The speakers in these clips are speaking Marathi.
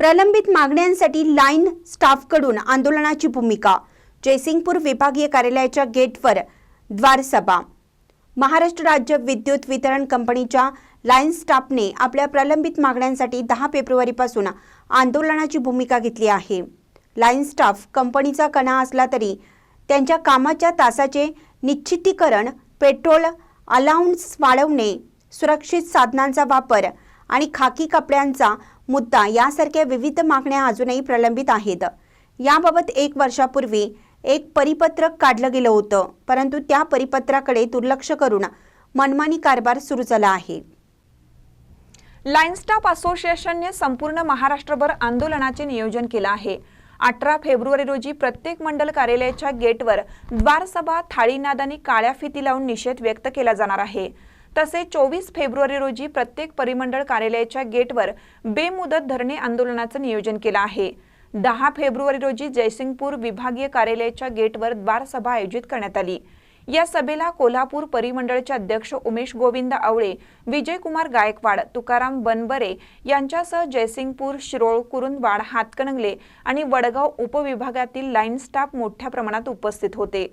प्रलंबित मागण्यांसाठी लाईन स्टाफकडून आंदोलनाची भूमिका. जयसिंगपूर विभागीय कार्यालयाच्या गेटवर द्वारसभा. महाराष्ट्र राज्य विद्युत वितरण कंपनीच्या लाईन स्टाफने आपल्या प्रलंबित मागण्यांसाठी दहा फेब्रुवारीपासून आंदोलनाची भूमिका घेतली आहे. लाईन स्टाफ कंपनीचा कणा असला तरी त्यांच्या कामाच्या तासाचे निश्चितीकरण पेट्रोल अलाउन्स वाढवणे सुरक्षित साधनांचा वापर आणि खाकी कपड्यांचा मुद्दा यासारख्या विविध मागण्या अजूनही प्रलंबित आहेत. याबाबत एक वर्षापूर्वी एक परिपत्रक काढलं गेलं होतं परंतु त्या परिपत्राकडे दुर्लक्ष करून मनमानी कारभार सुरू झाला आहे. लाईन स्टाफ असोसिएशनने संपूर्ण महाराष्ट्रभर आंदोलनाचे नियोजन केलं आहे. अठरा फेब्रुवारी रोजी प्रत्येक मंडल कार्यालयाच्या गेटवर द्वारसभा थाळीनाद आणि काळ्या फिती लावून निषेध व्यक्त केला जाणार आहे. तसेच चोवीस फेब्रुवारी रोजी प्रत्येक परिमंडळ कार्यालयाच्या गेटवर बेमुदत धरणे आंदोलनाचं नियोजन केलं आहे. दहा फेब्रुवारी रोजी जयसिंगपूर विभागीय कार्यालयाच्या गेटवर द्वारसभा आयोजित करण्यात आली. या सभेला कोल्हापूर परिमंडळचे अध्यक्ष उमेश गोविंद आवळे विजयकुमार गायकवाड तुकाराम बनबरे यांच्यासह जयसिंगपूर शिरोळ कुरुंदवाड हातकणंगले आणि वडगाव उपविभागातील लाईन स्टाफ मोठ्या प्रमाणात उपस्थित होते.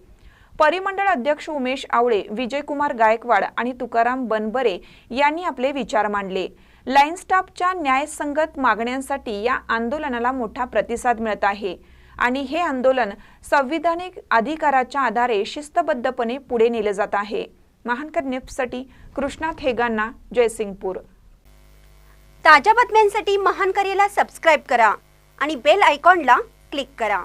परिमंडळ अध्यक्ष उमेश आवळे विजयकुमार गायकवाड आणि तुकाराम बनबरे यांनी आपले विचार मांडले. लाईन स्टाफच्या न्यायसंगत मागण्यांसाठी या आंदोलनाला मोठा प्रतिसाद मिळत आहे आणि हे आंदोलन संविधानिक अधिकाराच्या आधारे शिस्तबद्धपणे पुढे नेले जात आहे. महानकर निफ्टसाठी कृष्णा थेगांना जयसिंगपूर ताज्या बातम्यांसाठी महान सबस्क्राईब करा आणि बेल आयकॉनला क्लिक करा.